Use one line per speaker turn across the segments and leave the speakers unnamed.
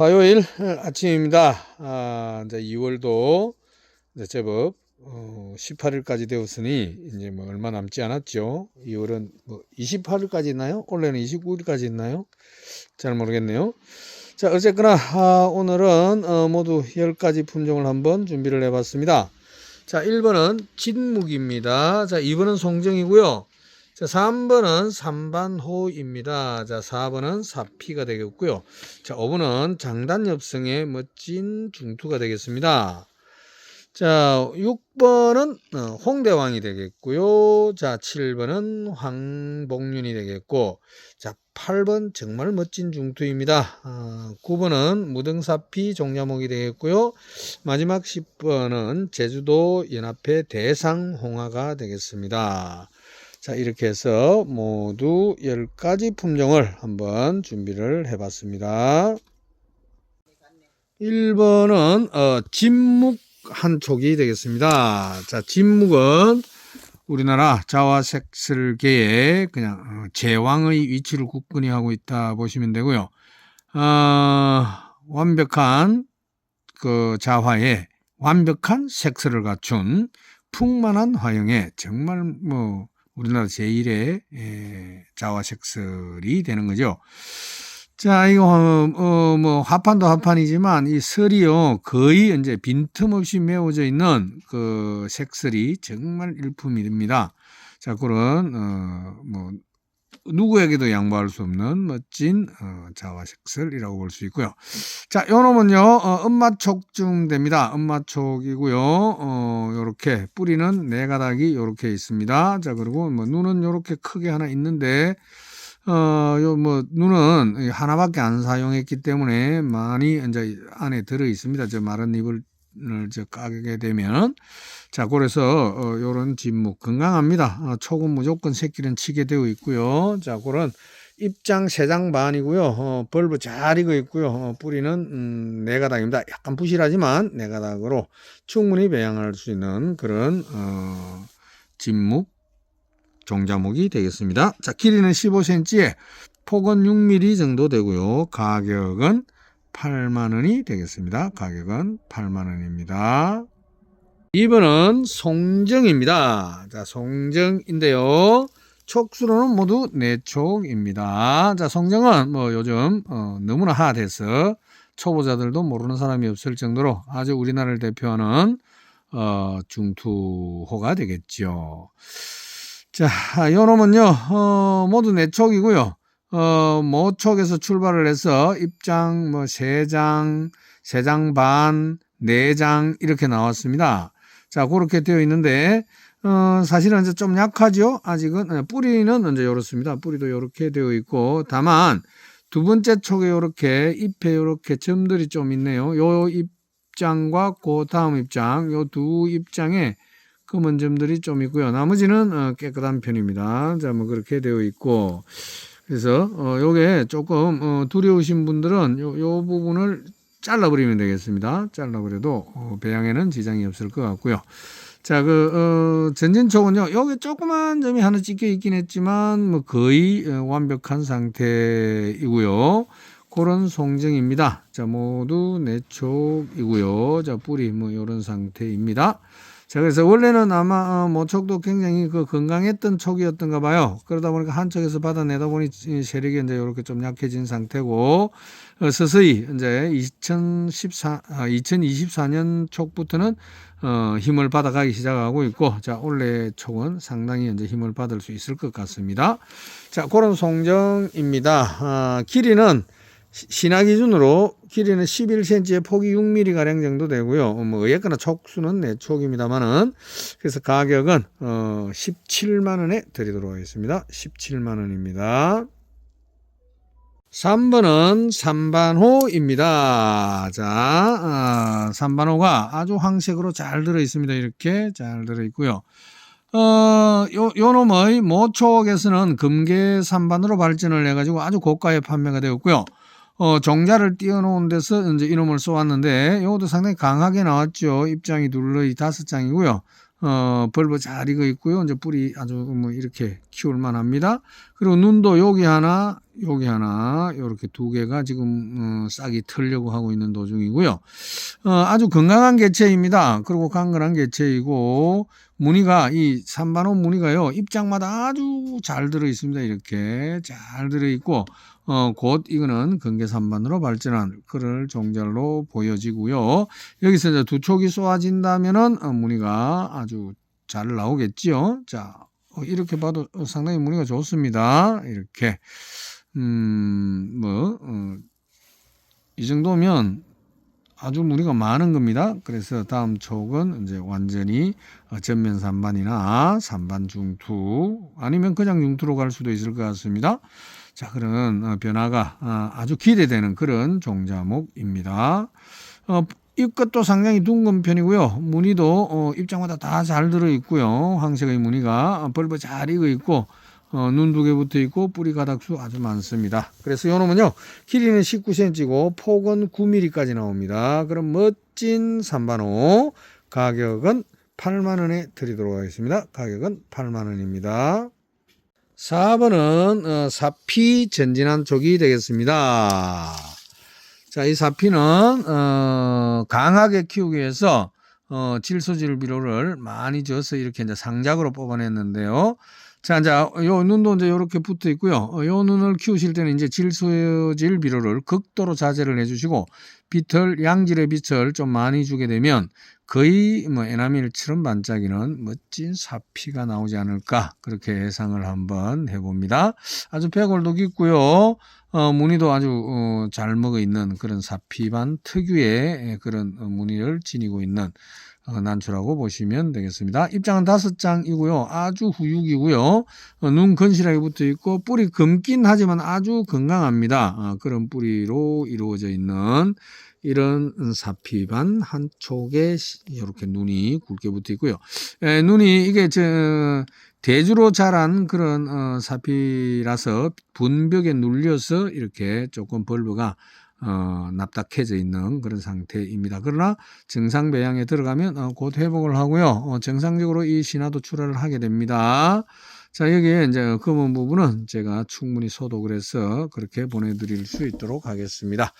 화요일 아침입니다. 아, 이제 2월도 이제 제법 어, 18일까지 되었으니 이제 뭐 얼마 남지 않았죠. 2월은 뭐 28일까지 있나요? 원래는 29일까지 있나요? 잘 모르겠네요. 자, 어쨌거나 아, 오늘은 어, 모두 10가지 품종을 한번 준비를 해봤습니다. 자, 1번은 진묵입니다. 자, 2번은 송정이고요. 자, 3번은 삼반호입니다. 자, 4번은 사피가 되겠고요. 자, 5번은 장단엽성의 멋진 중투가 되겠습니다. 자, 6번은 어, 홍대왕이 되겠고요. 자, 7번은 황복륜이 되겠고, 자, 8번 정말 멋진 중투입니다. 아, 9번은 무등사피 종자목이 되겠고요. 마지막 10번은 제주도 연합회 대상홍화가 되겠습니다. 자, 이렇게 해서 모두 10가지 품종을 한번 준비를 해 봤습니다. 1번은 어, 진묵 한 촉이 되겠습니다. 자, 진묵은 우리나라 자화색슬계의 그냥 어, 제왕의 위치를 굳건히 하고 있다 보시면 되고요. 어, 완벽한 그 자화에 완벽한 색슬을 갖춘 풍만한 화형에 정말 뭐 우리나라 제1의 예, 자화색슬이 되는 거죠. 자, 이거, 어, 어, 뭐, 화판도 화판이지만, 이 설이요, 거의 이제 빈틈없이 메워져 있는 그 색설이 정말 일품입니다. 자, 그런, 어, 뭐, 누구에게도 양보할 수 없는 멋진 어, 자화색설이라고 볼 수 있고요. 자, 요 놈은요, 어, 엄마촉중 됩니다. 엄마촉이고요. 어, 요렇게 뿌리는 네 가닥이 요렇게 있습니다. 자, 그리고 뭐 눈은 요렇게 크게 하나 있는데 어, 요, 뭐, 눈은 하나밖에 안 사용했기 때문에 많이 이제 안에 들어 있습니다. 저 마른 잎을 저 까게 되면. 자, 그래서, 어, 요런 진묵 건강합니다. 어, 촉은 무조건 새끼는 치게 되어 있고요. 자, 그런 입장 세 장 반이고요. 어, 벌브 잘 익어 있고요. 어, 뿌리는, 음, 네 가닥입니다. 약간 부실하지만 네 가닥으로 충분히 배양할 수 있는 그런, 어, 진묵 종자목이 되겠습니다. 자, 길이는 15cm에 폭은 6mm 정도 되고요. 가격은 8만 원이 되겠습니다. 가격은 8만 원입니다. 2번은 송정입니다. 자, 송정인데요. 촉수로는 모두 4촉입니다. 자, 송정은 뭐 요즘 어, 너무나 핫해서 초보자들도 모르는 사람이 없을 정도로 아주 우리나라를 대표하는 어, 중투호가 되겠죠. 자, 요 놈은요, 어, 모두 네 촉이고요. 어, 모촉에서 출발을 해서 입장 뭐세 장, 세장 반, 네장 이렇게 나왔습니다. 자, 그렇게 되어 있는데 어, 사실은 이제 좀 약하죠. 아직은 어, 뿌리는 이제 이렇습니다. 뿌리도 이렇게 되어 있고 다만 두 번째 촉에 이렇게 잎에 이렇게 점들이 좀 있네요. 요 입장과 그 다음 입장, 요 두 입장에 검은 점들이 좀 있고요. 나머지는 어, 깨끗한 편입니다. 자, 뭐 그렇게 되어 있고 그래서 어, 요게 조금 어, 두려우신 분들은 요, 요 부분을 잘라버리면 되겠습니다. 잘라버려도 어, 배양에는 지장이 없을 것 같고요. 자, 그, 어, 전진촉은요, 여기 조그만 점이 하나 찍혀 있긴 했지만, 뭐, 거의 어, 완벽한 상태이고요. 그런 송정입니다. 자, 모두 네 촉이고요. 자, 뿌리, 뭐, 요런 상태입니다. 자, 그래서 원래는 아마 어, 모촉도 굉장히 그 건강했던 촉이었던가 봐요. 그러다 보니까 한쪽에서 받아내다 보니 세력이 이제 이렇게 좀 약해진 상태고, 어, 서서히 이제 2014, 아, 2024년 촉부터는 어, 힘을 받아가기 시작하고 있고, 자, 올해 촉은 상당히 이제 힘을 받을 수 있을 것 같습니다. 자, 그런 송정입니다. 아, 길이는 신화 기준으로 길이는 11cm에 폭이 6mm 가량 정도 되고요. 뭐 어쨌거나 촉수는 네 촉입니다만은 그래서 가격은 어 17만 원에 드리도록 하겠습니다. 17만 원입니다. 3번은 삼반호입니다. 자, 아, 삼반호가 아주 황색으로 잘 들어 있습니다. 이렇게 잘 들어 있고요. 어, 요, 요 놈의 모촉에서는 금계 삼반으로 발전을 해가지고 아주 고가에 판매가 되었고요. 어, 종자를 띄워놓은 데서 이제 이놈을 쏘았는데, 이것도 상당히 강하게 나왔죠. 입장이 둘러이 다섯 장이고요. 어, 벌브 잘 익어 있고요. 이제 뿌리 아주 뭐 이렇게 키울 만 합니다. 그리고 눈도 여기 하나, 여기 하나, 요렇게 두 개가 지금, 어, 싹이 털려고 하고 있는 도중이고요. 어, 아주 건강한 개체입니다. 그리고 강건한 개체이고, 무늬가, 이 산반호 무늬가요, 입장마다 아주 잘 들어 있습니다. 이렇게 잘 들어 있고, 어, 곧 이거는 건개산반으로 발전한 그럴 종자로 보여지고요. 여기서 이제 두 촉이 쏘아진다면은, 어, 무늬가 아주 잘 나오겠지요. 자, 어, 이렇게 봐도 상당히 무늬가 좋습니다. 이렇게. 음, 뭐, 어, 이 정도면 아주 무늬가 많은 겁니다. 그래서 다음 촉은 이제 완전히 어, 전면 산반이나 산반 중투 아니면 그냥 중투로 갈 수도 있을 것 같습니다. 자, 그런 어, 변화가 아, 아주 기대되는 그런 종자목입니다. 어, 입끝도 상당히 둥근 편이고요. 무늬도 어, 입장마다 다 잘 들어 있고요. 황색의 무늬가 벌벌 잘 익어 있고 어, 눈 두 개 붙어 있고 뿌리 가닥수 아주 많습니다. 그래서 요놈은요 길이는 19cm고 폭은 9mm까지 나옵니다. 그럼 멋진 삼반호 가격은 8만 원에 드리도록 하겠습니다. 가격은 8만 원입니다. 4번은 어, 사피 전진한 쪽이 되겠습니다. 자, 이 사피는 어, 강하게 키우기 위해서 어, 질소질 비료를 많이 줘서 이렇게 이제 상작으로 뽑아냈는데요. 자, 이제 요 눈도 이제 이렇게 붙어 있고요. 어, 요 눈을 키우실 때는 이제 질소질 비료를 극도로 자제를 해주시고 빛을 양질의 빛을 좀 많이 주게 되면 거의 뭐 에나밀처럼 반짝이는 멋진 사피가 나오지 않을까 그렇게 예상을 한번 해봅니다. 아주 배골도 깊고요. 어, 무늬도 아주 어, 잘 먹어 있는 그런 사피반 특유의 그런 어, 무늬를 지니고 있는 어, 난초라고 보시면 되겠습니다. 입장은 다섯 장이고요. 아주 후육이고요. 어, 눈 건실하게 붙어 있고 뿌리 검긴 하지만 아주 건강합니다. 어, 그런 뿌리로 이루어져 있는 이런 사피반 한 촉에 이렇게 눈이 굵게 붙어 있고요. 에, 눈이 이게 저 대주로 자란 그런 어, 사피라서 분벽에 눌려서 이렇게 조금 벌브가 어, 납작해져 있는 그런 상태입니다. 그러나 정상 배양에 들어가면 어, 곧 회복을 하고요. 어, 정상적으로 이 신화도 출하를 하게 됩니다. 자, 여기에 이제 검은 부분은 제가 충분히 소독을 해서 그렇게 보내드릴 수 있도록 하겠습니다.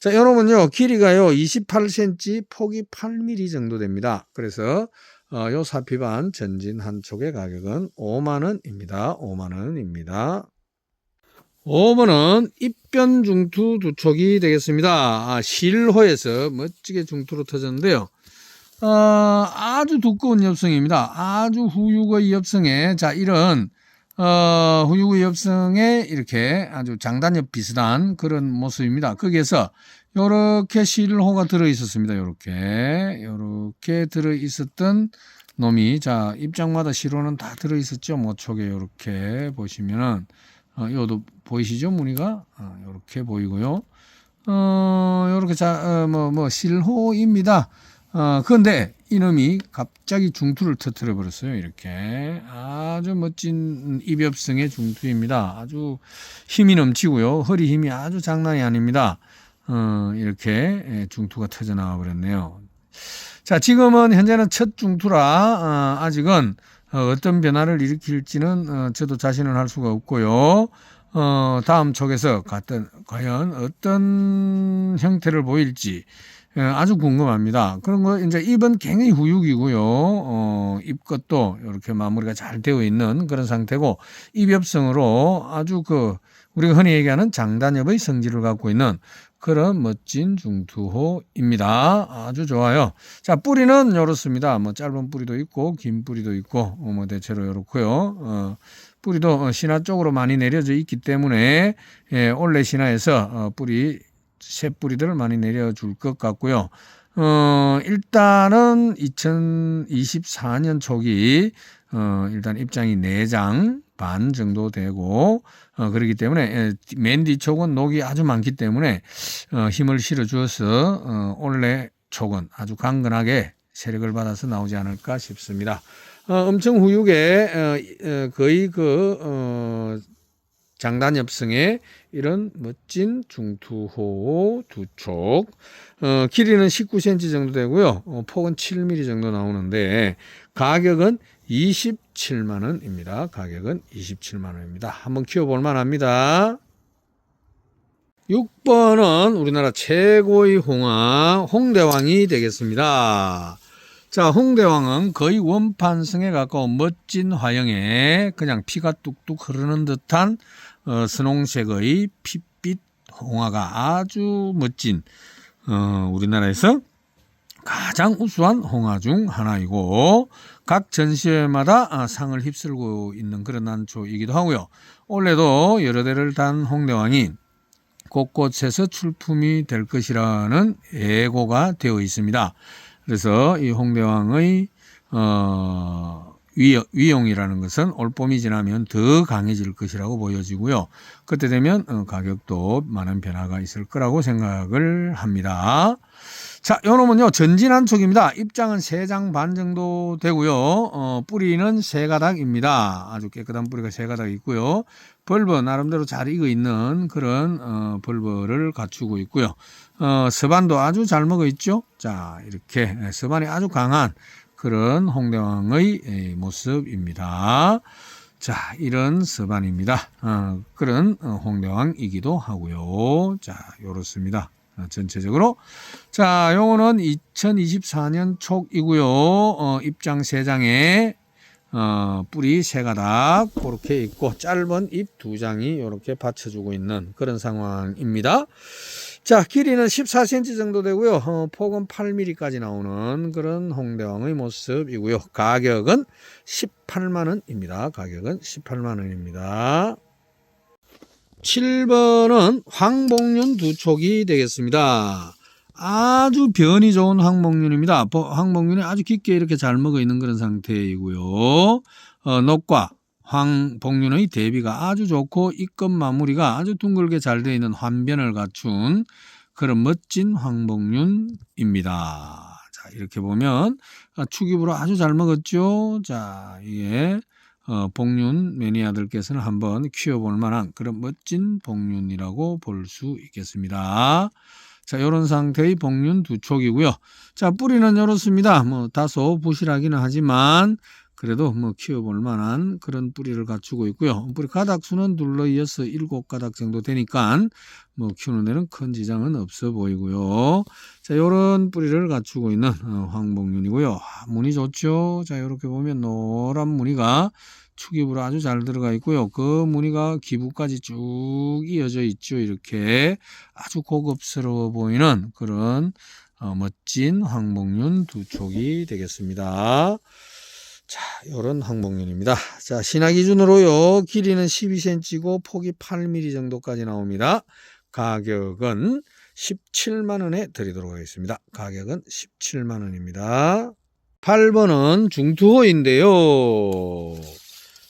자, 여러분요, 길이가요, 28cm, 폭이 8mm 정도 됩니다. 그래서, 어, 요 사피반 전진 한 촉의 가격은 5만원입니다. 5만원입니다. 5번은 입변 중투 두 촉이 되겠습니다. 아, 실호에서 멋지게 중투로 터졌는데요. 어, 아주 두꺼운 엽성입니다. 아주 후육의 엽성에, 자, 이런, 어, 후육의 엽성에 이렇게 아주 장단엽 비슷한 그런 모습입니다. 거기에서 요렇게 실호가 들어 있었습니다. 요렇게. 요렇게 들어 있었던 놈이, 자, 입장마다 실호는 다 들어 있었죠. 모촉에 요렇게 보시면은, 어, 요도 보이시죠? 무늬가? 어, 요렇게 보이고요. 어, 요렇게 자, 어, 뭐, 뭐, 실호입니다. 어, 그런데 이놈이 갑자기 중투를 터트려 버렸어요. 이렇게. 아주 멋진 입엽성의 중투입니다. 아주 힘이 넘치고요. 허리 힘이 아주 장난이 아닙니다. 어, 이렇게 예, 중투가 터져 나와 버렸네요. 자, 지금은 현재는 첫 중투라, 어, 아직은 어, 어떤 변화를 일으킬지는 어, 저도 자신을 할 수가 없고요. 어, 다음 촉에서 같은, 과연 어떤 형태를 보일지 어, 아주 궁금합니다. 그런 거 이제 입은 굉장히 후육이고요. 어, 입것도 이렇게 마무리가 잘 되어 있는 그런 상태고 입엽성으로 아주 그 우리가 흔히 얘기하는 장단엽의 성질을 갖고 있는 그런 멋진 중투호입니다. 아주 좋아요. 자, 뿌리는 이렇습니다. 뭐 짧은 뿌리도 있고 긴 뿌리도 있고 어, 뭐 대체로 이렇고요. 어, 뿌리도 신화 쪽으로 많이 내려져 있기 때문에 예, 올레 신화에서 어, 뿌리 새 뿌리들을 많이 내려줄 것 같고요. 어, 일단은 2024년 초기 어, 일단 입장이 4장 반 정도 되고 어, 그렇기 때문에 예, 맨 뒤쪽은 녹이 아주 많기 때문에 어, 힘을 실어 주어서 어, 올해 촉은 아주 강건하게 세력을 받아서 나오지 않을까 싶습니다. 어, 엄청 후육에 어, 어, 거의 그 어, 장단엽성의 이런 멋진 중투호 두 촉. 어, 길이는 19cm 정도 되고요. 어, 폭은 7mm 정도 나오는데 가격은 27만 원입니다. 가격은 27만 원입니다. 한번 키워볼 만합니다. 6번은 우리나라 최고의 홍화, 홍대왕이 되겠습니다. 자, 홍대왕은 거의 원판성에 가까운 멋진 화형에 그냥 피가 뚝뚝 흐르는 듯한 어, 선홍색의 핏빛 홍화가 아주 멋진 어, 우리나라에서 가장 우수한 홍화 중 하나이고 각 전시회마다 아, 상을 휩쓸고 있는 그런 난초이기도 하고요. 올해도 여러 대를 단 홍대왕이 곳곳에서 출품이 될 것이라는 예고가 되어 있습니다. 그래서 이 홍대왕의 어, 위, 위용이라는 것은 올봄이 지나면 더 강해질 것이라고 보여지고요. 그때 되면 어, 가격도 많은 변화가 있을 거라고 생각을 합니다. 자, 요 놈은요, 전진 한 촉입니다. 입장은 세장반 정도 되고요. 어, 뿌리는 세 가닥입니다. 아주 깨끗한 뿌리가 세 가닥 있고요. 벌버, 나름대로 잘 익어 있는 그런, 어, 벌버를 갖추고 있고요. 어, 서반도 아주 잘 먹어 있죠. 자, 이렇게 서반이 아주 강한 그런 홍대왕의 에, 모습입니다. 자, 이런 서반입니다. 어, 그런 어, 홍대왕이기도 하고요. 자, 요렇습니다. 어, 전체적으로. 자, 요거는 2024년 촉이고요. 어, 입장 세장에 어, 뿌리 세 가닥 그렇게 있고 짧은 잎 두 장이 이렇게 받쳐주고 있는 그런 상황입니다. 자, 길이는 14cm 정도 되고요. 어, 폭은 8mm까지 나오는 그런 홍대왕의 모습이고요. 가격은 18만 원입니다. 가격은 18만 원입니다. 7번은 황복륜 두 촉이 되겠습니다. 아주 변이 좋은 황복륜입니다. 보- 황복륜이 아주 깊게 이렇게 잘 먹어 있는 그런 상태이고요. 어, 녹과 황복륜의 대비가 아주 좋고 입금 마무리가 아주 둥글게 잘 되어 있는 환변을 갖춘 그런 멋진 황복륜입니다. 자, 이렇게 보면 아, 축입으로 아주 잘 먹었죠. 자, 이게 어, 복륜 매니아들께서는 한번 키워볼 만한 그런 멋진 복륜이라고 볼 수 있겠습니다. 자, 요런 상태의 복륜 두 촉이고요. 자, 뿌리는 이렇습니다. 뭐 다소 부실하기는 하지만 그래도 뭐 키워볼 만한 그런 뿌리를 갖추고 있고요. 뿌리 가닥 수는 둘러 이어서 일곱 가닥 정도 되니까 뭐 키우는 데는 큰 지장은 없어 보이고요. 자, 요런 뿌리를 갖추고 있는 어, 황복륜이고요. 아, 무늬 좋죠. 자, 요렇게 보면 노란 무늬가 축입으로 아주 잘 들어가 있고요. 그 무늬가 기부까지 쭉 이어져 있죠. 이렇게 아주 고급스러워 보이는 그런 어, 멋진 황복륜 두 촉이 되겠습니다. 자, 요런 황복륜입니다. 자, 신화 기준으로요. 길이는 12cm고 폭이 8mm 정도까지 나옵니다. 가격은 17만 원에 드리도록 하겠습니다. 가격은 17만 원입니다. 8번은 중투호인데요.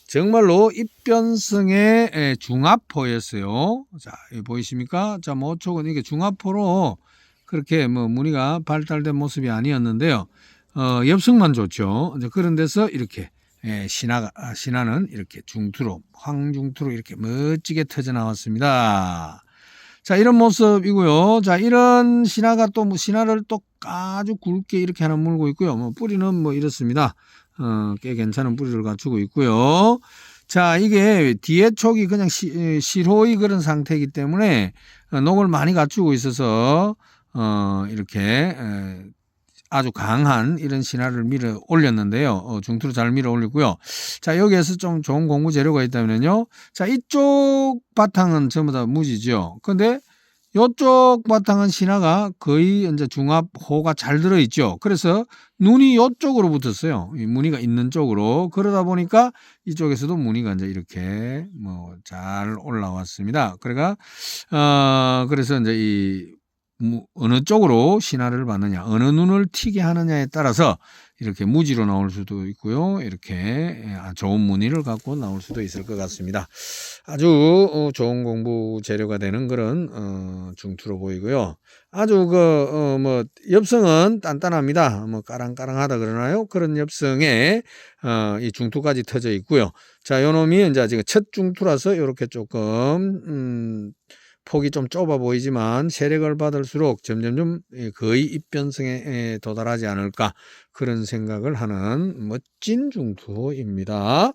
정말로 입변성의 에, 중압포였어요. 자, 보이십니까? 자, 모촉은 이게 중압포로 그렇게 뭐 무늬가 발달된 모습이 아니었는데요. 어, 엽성만 좋죠. 그런 데서 이렇게 예, 신화가 아, 신화는 이렇게 중투로 황중투로 이렇게 멋지게 터져 나왔습니다. 자 이런 모습이고요. 자 이런 신화가 또 뭐 신화를 또 아주 굵게 이렇게 하나 물고 있고요. 뭐 뿌리는 뭐 이렇습니다. 어, 꽤 괜찮은 뿌리를 갖추고 있고요. 자 이게 뒤에 촉이 그냥 시, 실호의 그런 상태이기 때문에 어, 녹을 많이 갖추고 있어서 어, 이렇게 에, 아주 강한 이런 신화를 밀어 올렸는데요. 어, 중투로 잘 밀어 올리고요. 자, 여기에서 좀 좋은 공부 재료가 있다면요. 자, 이쪽 바탕은 전부 다 무지죠. 근데 이쪽 바탕은 신화가 거의 이제 중압 호가 잘 들어있죠. 그래서 눈이 이쪽으로 붙었어요. 이 무늬가 있는 쪽으로. 그러다 보니까 이쪽에서도 무늬가 이제 이렇게 뭐 잘 올라왔습니다. 그러니까, 어, 그래서 이제 이 무- 어느 쪽으로 신화를 받느냐, 어느 눈을 튀게 하느냐에 따라서 이렇게 무지로 나올 수도 있고요. 이렇게 아, 좋은 무늬를 갖고 나올 수도 있을 것 같습니다. 아주 어, 좋은 공부 재료가 되는 그런 어, 중투로 보이고요. 아주 그뭐 엽성은 단단합니다. 뭐 까랑까랑하다 그러나요? 그런 엽성에 어, 이 중투까지 터져 있고요. 자, 요놈이 이제 지금 첫 중투라서 이렇게 조금 음, 폭이 좀 좁아 보이지만 세력을 받을수록 점점점 예, 거의 입변성에 예, 도달하지 않을까 그런 생각을 하는 멋진 중투입니다.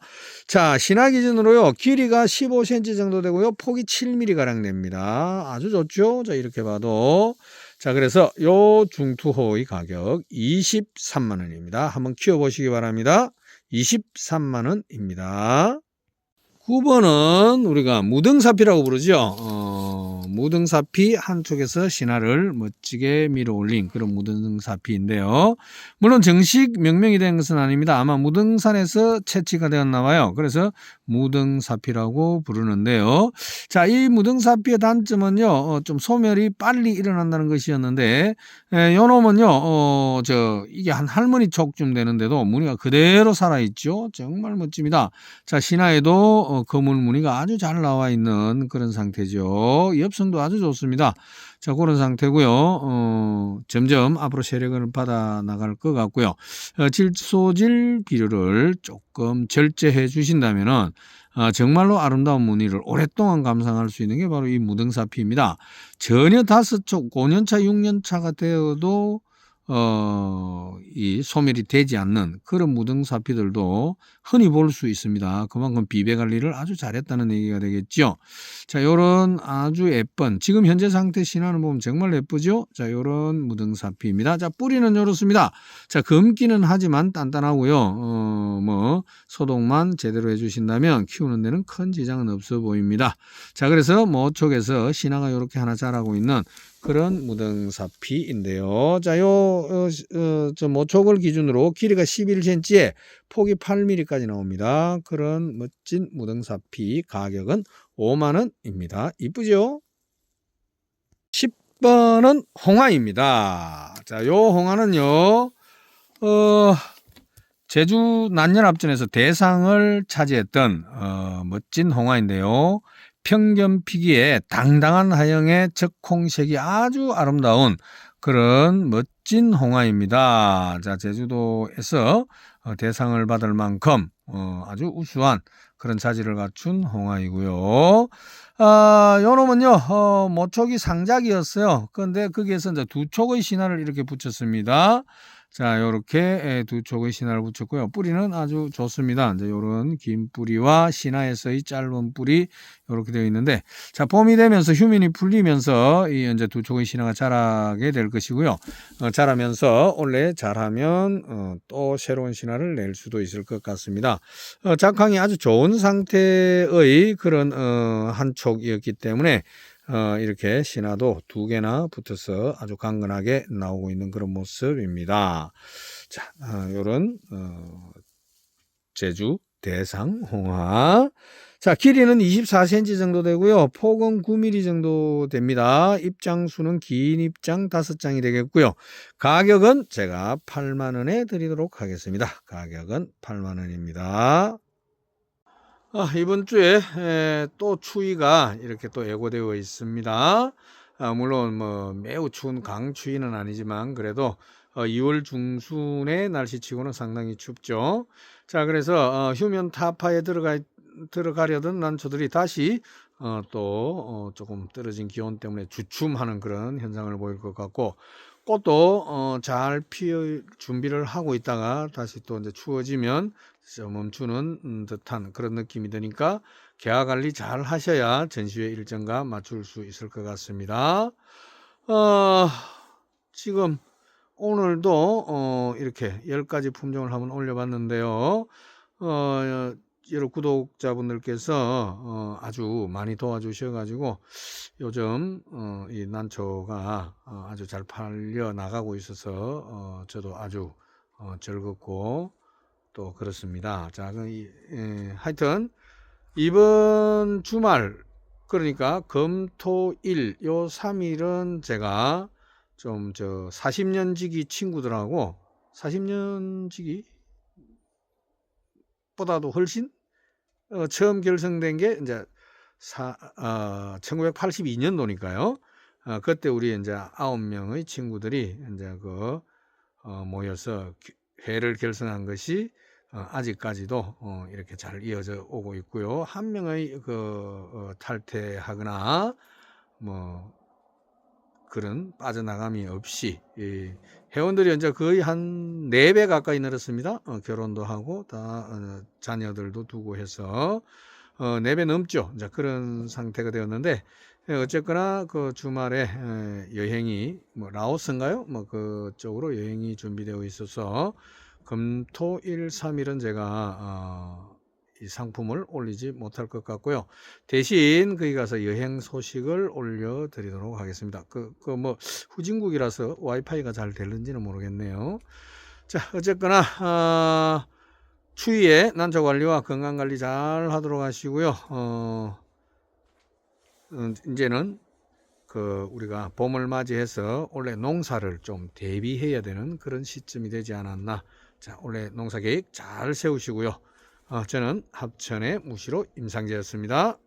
자, 신화 기준으로요. 길이가 15cm 정도 되고요. 폭이 7mm 가량 됩니다. 아주 좋죠? 자, 이렇게 봐도 자, 그래서 요 중투호의 가격 23만 원입니다. 한번 키워 보시기 바랍니다. 23만 원입니다. 9번은 우리가 무등사피라고 부르죠. 어, 무등사피 한쪽에서 신화를 멋지게 밀어 올린 그런 무등사피인데요. 물론 정식 명명이 된 것은 아닙니다. 아마 무등산에서 채취가 되었나 봐요. 그래서 무등사피라고 부르는데요. 자, 이 무등사피의 단점은요, 어, 좀 소멸이 빨리 일어난다는 것이었는데, 에, 요 놈은요, 어, 저, 이게 한 할머니 촉쯤 되는데도 무늬가 그대로 살아있죠. 정말 멋집니다. 자, 신화에도 어, 거물 무늬가 아주 잘 나와 있는 그런 상태죠. 엽 성도 아주 좋습니다. 자, 그런 상태고요. 어, 점점 앞으로 세력을 받아 나갈 것 같고요. 어, 질소질 비료를 조금 절제해 주신다면은 어, 정말로 아름다운 무늬를 오랫동안 감상할 수 있는 게 바로 이 무등사피입니다. 전혀 다섯 초, 5년차, 6년차가 되어도 어, 이 소멸이 되지 않는 그런 무등사피들도 흔히 볼 수 있습니다. 그만큼 비배 관리를 아주 잘했다는 얘기가 되겠죠. 자, 요런 아주 예쁜, 지금 현재 상태 신화는 보면 정말 예쁘죠? 자, 요런 무등사피입니다. 자, 뿌리는 요렇습니다. 자, 검기는 하지만 단단하고요. 어, 뭐, 소독만 제대로 해 주신다면 키우는 데는 큰 지장은 없어 보입니다. 자, 그래서 모 쪽에서 신화가 요렇게 하나 자라고 있는 그런 무등사피인데요. 자, 요, 어, 어, 저 모촉을 기준으로 길이가 11cm에 폭이 8mm 까지 나옵니다. 그런 멋진 무등사피 가격은 5만원입니다. 이쁘죠? 10번은 홍화입니다. 자, 요 홍화는요, 어, 제주 난년합전에서 대상을 차지했던, 어, 멋진 홍화인데요. 평견피기에 당당한 하영의 적홍색이 아주 아름다운 그런 멋진 홍화입니다. 자, 제주도에서 어, 대상을 받을 만큼 어, 아주 우수한 그런 자질을 갖춘 홍화이고요. 아, 요 놈은요, 어, 모촉이 상작이었어요. 그런데 거기에서 이제 두 촉의 신화를 이렇게 붙였습니다. 자, 요렇게 두 촉의 신화를 붙였고요. 뿌리는 아주 좋습니다. 이제 요런 긴 뿌리와 신화에서의 짧은 뿌리 요렇게 되어 있는데 자, 봄이 되면서 휴민이 풀리면서 이 이제 두 촉의 신화가 자라게 될 것이고요. 어, 자라면서 원래 자라면 어, 또 새로운 신화를 낼 수도 있을 것 같습니다. 어, 작황이 아주 좋은 상태의 그런 어, 한 촉이었기 때문에 어, 이렇게 신화도 두 개나 붙어서 아주 강건하게 나오고 있는 그런 모습입니다. 자, 어, 요런, 어, 제주 대상 홍화. 자, 길이는 24cm 정도 되고요. 폭은 9mm 정도 됩니다. 입장수는 긴 입장 5장이 되겠고요. 가격은 제가 8만원에 드리도록 하겠습니다. 가격은 8만원입니다. 아, 이번 주에 에, 또 추위가 이렇게 또 예고되어 있습니다. 아, 물론 뭐 매우 추운 강추위는 아니지만 그래도 어, 2월 중순의 날씨치고는 상당히 춥죠. 자, 그래서 어, 휴면 타파에 들어가 들어가려던 난초들이 다시 어, 또 어, 조금 떨어진 기온 때문에 주춤하는 그런 현상을 보일 것 같고 꽃도 어, 잘 피어 준비를 하고 있다가 다시 또 이제 추워지면 멈추는 음, 듯한 그런 느낌이 드니까 개화 관리 잘 하셔야 전시회 일정과 맞출 수 있을 것 같습니다. 어, 지금 오늘도 어, 이렇게 10가지 품종을 한번 올려봤는데요. 어, 여러 구독자분들께서 어, 아주 많이 도와주셔가지고 요즘 어, 이 난초가 어, 아주 잘 팔려 나가고 있어서 어, 저도 아주 어, 즐겁고 또 그렇습니다. 자, 그, 이, 예, 하여튼 이번 주말 그러니까 금토일 요 3일은 제가 좀 저 40년 지기 친구들하고 40년 지기 보다도 훨씬 어, 처음 결성된 게 이제 사, 어, 1982년도니까요. 어, 그때 우리 이제 아홉 명의 친구들이 이제 그 어, 모여서 회를 결성한 것이 어, 아직까지도 어, 이렇게 잘 이어져 오고 있고요. 한 명의 그 어, 탈퇴하거나 뭐 그런 빠져나감이 없이 이 회원들이 이제 거의 한 네 배 가까이 늘었습니다. 어, 결혼도 하고 다 어, 자녀들도 두고 해서 어, 4배 넘죠. 이제 그런 상태가 되었는데 예, 어쨌거나 그 주말에 에, 여행이 뭐 라오스인가요? 뭐 그쪽으로 여행이 준비되어 있어서 금토일 3일은 제가 어, 이 상품을 올리지 못할 것 같고요. 대신 거기 가서 여행 소식을 올려드리도록 하겠습니다. 그 그 뭐 후진국이라서 와이파이가 잘 되는지는 모르겠네요. 자 어쨌거나 아, 추위에 난초 관리와 건강 관리 잘 하도록 하시고요. 어, 음, 이제는 그 우리가 봄을 맞이해서 올해 농사를 좀 대비해야 되는 그런 시점이 되지 않았나. 자, 올해 농사 계획 잘 세우시고요. 어, 저는 합천의 무시로 임상재였습니다.